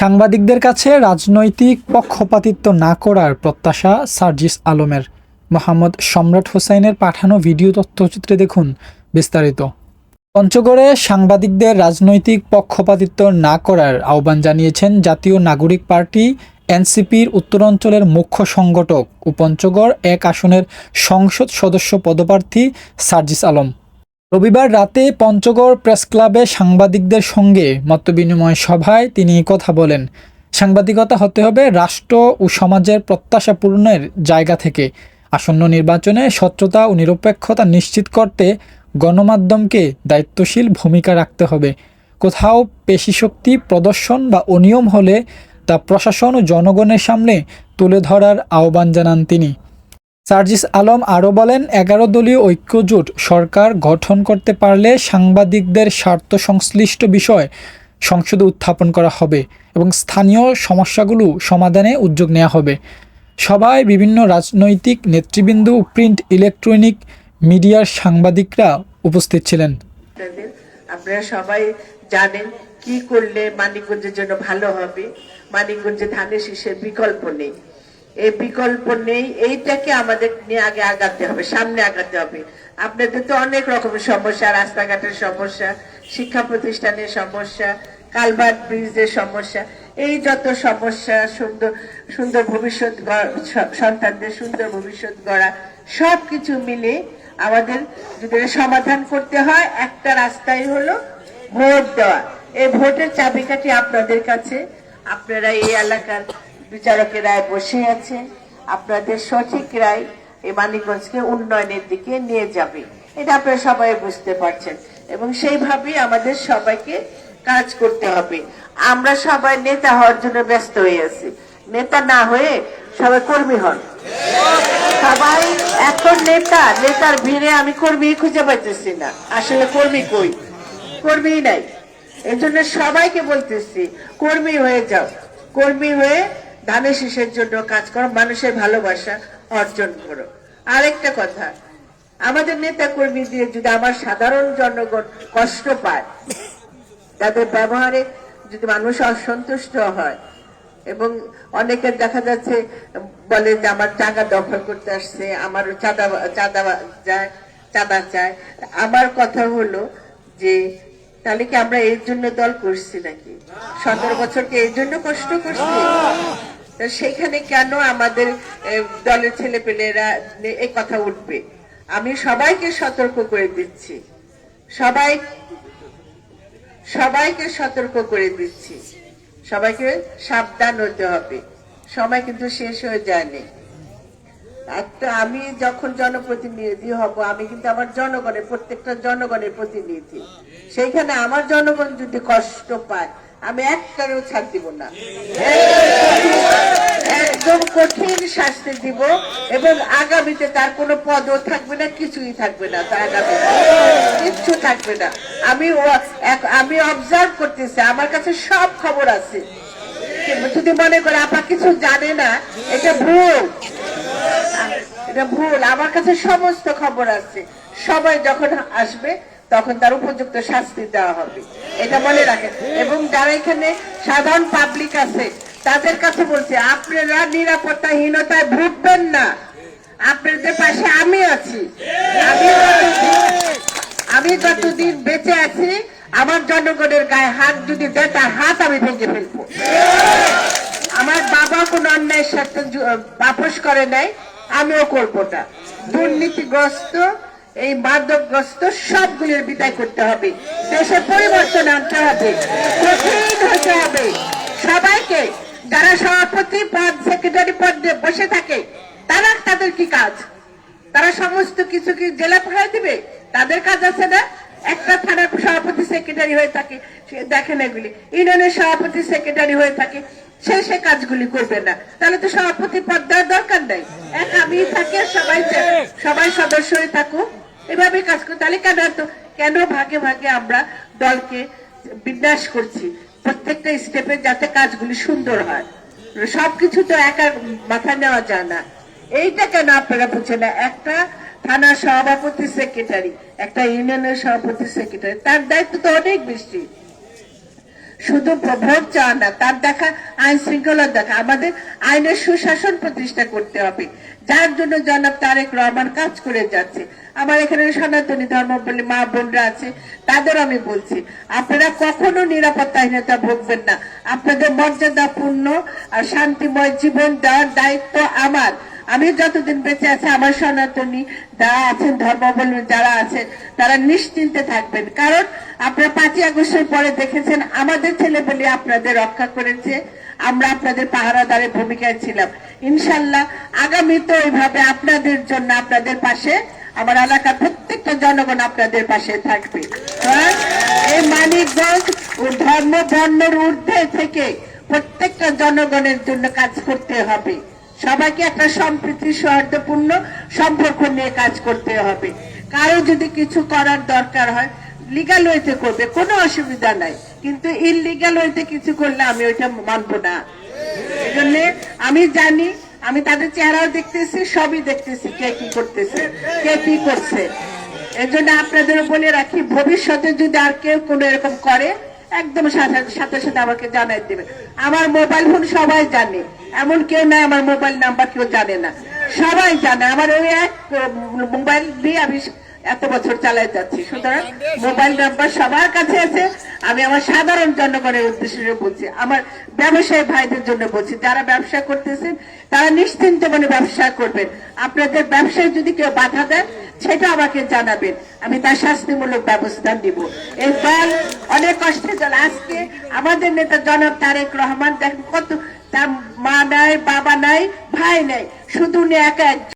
সাংবাদিকদের কাছে রাজনৈতিক পক্ষপাতিত্ব না করার প্রত্যাশা সার্জিস আলমের। মোহাম্মদ সম্রাট হোসাইনের পাঠানো ভিডিও তথ্যচিত্রে দেখুন বিস্তারিত। পঞ্চগড়ে সাংবাদিকদের রাজনৈতিক পক্ষপাতিত্ব না করার আহ্বান জানিয়েছেন জাতীয় নাগরিক পার্টি, এনসিপির উত্তরাঞ্চলের মুখ্য সংগঠক ও পঞ্চগড় এক আসনের সংসদ সদস্য পদপ্রার্থী সার্জিস আলম। রবিবার রাতে পঞ্চগড় প্রেস ক্লাবে সাংবাদিকদের সঙ্গে মতবিনিময় সভায় তিনি কথা বলেন। সাংবাদিকতা হতে হবে রাষ্ট্র ও সমাজের প্রত্যাশা পূরণের জায়গা থেকে। আসন্ন নির্বাচনে স্বচ্ছতা ও নিরপেক্ষতা নিশ্চিত করতে গণমাধ্যমকে দায়িত্বশীল ভূমিকা রাখতে হবে। কোথাও পেশিশক্তি প্রদর্শন বা অনিয়ম হলে তা প্রশাসন ও জনগণের সামনে তুলে ধরার আহ্বান জানান তিনি। সার্জিস আলম আরও বলেন, এগারো দলীয় ঐক্যজোট সরকার গঠন করতে পারলে সাংবাদিকদের স্বার্থ সংশ্লিষ্ট বিষয় সংসদে উত্থাপন করা হবে এবং স্থানীয় সমস্যাগুলো সমাধানে উদ্যোগ নেওয়া হবে। সবাই বিভিন্ন রাজনৈতিক নেতৃবৃন্দ, প্রিন্ট ইলেকট্রনিক মিডিয়ার সাংবাদিকরা উপস্থিত ছিলেন। আপনারা সবাই জানেন কি করলে মানিকগঞ্জের জন্য ভালো হবে। মানিকগঞ্জে ধানের শীষের বিকল্প নেই। এই বিকল্প নেই, এইটাকে আমাদের নিয়ে আগে আগাতে হবে, সামনে আগাতে হবে। আপনাদের তো অনেক রকমের সমস্যা, রাস্তাঘাটের সমস্যা, শিক্ষা প্রতিষ্ঠানের সমস্যা, কালভার্ট ব্রিজের সমস্যা, এই যত সমস্যা, সুন্দর সুন্দর ভবিষ্যৎ সন্তানদের সুন্দর ভবিষ্যৎ গড়া সব কিছু মিলে আমাদের যদি সমাধান করতে হয়, একটা রাস্তাই হলো ভোট দেওয়া। এই ভোটের চাবিকাঠি আপনাদের কাছে, আপনারা এই এলাকার বিচারকের বসে আছে। আপনাদের সঠিক রায় এই মানিকগঞ্জকে উন্নয়নের দিকে নিয়ে যাবে। এটা আপনারা সবাই বুঝতে পারছেন। এবং সেইভাবেই আমাদের সবাইকে কাজ করতে হবে। আমরা সবাই নেতা হওয়ার জন্য ব্যস্ত হয়ে আছি। নেতা না হয়ে সবাই কর্মী হন। সবাই এখন নেতা। নেতার ভিড়ে আমি কর্মী খুঁজে পাইতেছি না। আসলে কর্মী কই? কর্মী নাই। এই জন্য সবাইকে বলতেছি, কর্মী হয়ে যাও। কর্মী হয়ে ধানের শীষের জন্য কাজ করো, মানুষের ভালোবাসা অর্জন করো। আরেকটা কথা, আমাদের নেতা কর্মী দিয়ে যদি আমার সাধারণ জনগণ কষ্ট পায়, তাদের ব্যবহারে যদি মানুষ অসন্তুষ্ট হয়, এবং অনেকে দেখা যাচ্ছে বলে যে আমার টাকা দখল করতে আসছে আমার চাঁদা চাঁদা যায়, চাঁদা চায়। আমার কথা হলো যে, তাহলে কি আমরা এর জন্য দল করছি নাকি? সতেরো বছরকে এর জন্য কষ্ট করছি? সেখানে কেন আমাদের দলের ছেলে পেলেরা এই কথা উঠবে? আমি সবাইকে সতর্ক করে দিচ্ছি। সবাই, সবাইকে সতর্ক করে দিচ্ছি। সবাইকে সাবধান হতে হবে। সময় কিন্তু শেষ হয়ে যায়নি। আমি যখন জনপ্রতিনিধি হব, আমি কিন্তু আমার জনগণের, প্রত্যেকটা জনগণের প্রতিনিধি। সেইখানে আমার জনগণ যদি কষ্ট পায় আমি একটারেও ছাড় দিব না। একদম কঠিন শাস্তি দিব এবং আগামীতে তার কোনো পদও থাকবে না, কিছুই থাকবে না তার কিচ্ছু থাকবে না। আমি আমি অবজার্ভ করতেছি, আমার কাছে সব খবর আছে। যদি মনে করে, আপা কিছু জানে না, এটা ভুল। এটা ভুল। আমার কাছে সমস্ত খবর আছে। সবাই যখন আসবে তখন তার উপযুক্ত শাস্তি দেওয়া হবে। এটা মনে রাখেন। এবং যারা এখানে সাধারণ পাবলিক আছে, তাদের কাছে বলছে, আপনারা নিরাপত্তাহীনতায় ভুগবেন না। আপনাদের পাশে আমি আছি। আমি যতদিন- বেঁচে আছি, আমার জনগণের গায়ে হাত যদি দেয়, তার হাত আমি ভেঙে ফেলব। আমার বাবা কোন অন্যায়ের সাথে আপোষ করে নাই, আমিও করব না। দুর্নীতিগ্রস্ত এই মাদকগ্রস্ত সবগুলির বিদায় করতে হবে। দেশে পরিবর্তন আনতে হবে। কঠিন হতে হবে। সবাইকে যারা সভাপতি পদ সেক্রেটারি পদে বসে থাকে, তারা তাদের কি কাজ? তারা সমস্ত কিছু কি জেলা পাঠায় দিবে? তাদের কাজ আছে না? একটা থানার সভাপতি সেক্রেটারি হয়ে থাকে দেখেন এগুলি। ইউনিয়নের সভাপতি সেক্রেটারি হয়ে থাকে, সে সে কাজগুলি করবে না। তাহলে তো সভাপতি পদ দেওয়ার দরকার নাই। এক আমি থাকে, সবাই সবাই সদস্য হয়ে থাকুক। এভাবে কাজ করি, তাহলে কেন এত, কেন ভাগে ভাগে আমরা দলকে বিন্যাস করছি? প্রত্যেকটা স্টেপে যাতে কাজগুলি সুন্দর হয়। সবকিছু তো একা মাথায় নেওয়া যায় না। এইটা কেন আপনারা বুঝছেন না? একটা থানার সভাপতি সেক্রেটারি একটা ইউনিয়নের সভাপতি সেক্রেটারি তার দায়িত্ব তো অনেক বেশি। শুধু ভোট চাওয়া না, তার দেখা আইন শৃঙ্খলা দেখা। আমাদের আইনের সুশাসন প্রতিষ্ঠা করতে হবে। যার জন্য জনাব তারেক রহমান কাজ করে যাচ্ছে। আমার এখানে সনাতনী ধর্মাবলী মা বোনরা আছে তাদের আমি বলছি, আপনারা কখনো নিরাপত্তাহীনতা ভুগবেন না। আপনাদের মর্যাদাপূর্ণ আর শান্তিময় জীবন দেওয়ার দায়িত্ব আমার। আমি যতদিন বেঁচে আছি, আমার সনাতনী যারা আছেন, ধর্মাবলম্বী যারা আছেন, তারা নিশ্চিন্তে থাকবেন। কারণ আপনারা পাঁচই আগস্টের পরে দেখেছেন, আমাদের ছেলেপেলে আপনাদের রক্ষা করেছে। আমরা আপনাদের পাহারাদারের ভূমিকায় ছিলাম। ইনশাল্লাহ আগামীতে ওইভাবে আপনাদের জন্য আপনাদের পাশে, আমার এলাকার প্রত্যেকটা জনগণ আপনাদের পাশে থাকবে। আর এই মানিকগঞ্জ ধর্ম বর্ণের ঊর্ধ্বে থেকে প্রত্যেকটা জনগণের জন্য কাজ করতে হবে। সবাইকে একটা সম্প্রীতি সৌহার্দ্যপূর্ণ সম্পর্ক নিয়ে কাজ করতে হবে। কারও যদি কিছু করার দরকার হয় লিগাল ওয়েতে করবে, কোনো অসুবিধা নাই। কিন্তু ইলিগাল ওয়েতে কিছু করলে আমি ওইটা মানবো না। জন্যে আমি জানি, আমি তাদের চেহারাও দেখতেছি, সবই দেখতেছি কে কি করতেছে, কে কি করছে। এই জন্য আপনাদের বলে রাখি, ভবিষ্যতে যদি আর কেউ কোনো এরকম করে একদম সাথে সাথে আমাকে জানাই দেবে আমার মোবাইল ফোন সবাই জানে, এমন কেউ নাই আমার মোবাইল নাম্বার কেউ জানে না। সবাই জানে, আমার ওই এক মোবাইল দিয়ে আমি এত বছর চালাই যাচ্ছি সুতরাং মোবাইল নাম্বার সবার কাছে আছে। আমি আমার সাধারণ জনগণের উদ্দেশ্যে বলছি, আমার ব্যবসায়ী ভাইদের জন্য বলছি, যারা ব্যবসা করতেছেন তারা নিশ্চিন্ত মনে ব্যবসা করবেন। আপনাদের ব্যবসায় যদি কেউ বাধা দেয়, সেটা আমাকে জানাবেন। আমি তার শাস্তিমূলক ব্যবস্থা নিব। এই দল অনেক কষ্টের দল আজকে আমাদের নেতা জনাব তারেক রহমান দেখেন কত, তার মা নাই, বাবা নাই, ভাই নাই, শুধু উনি একা।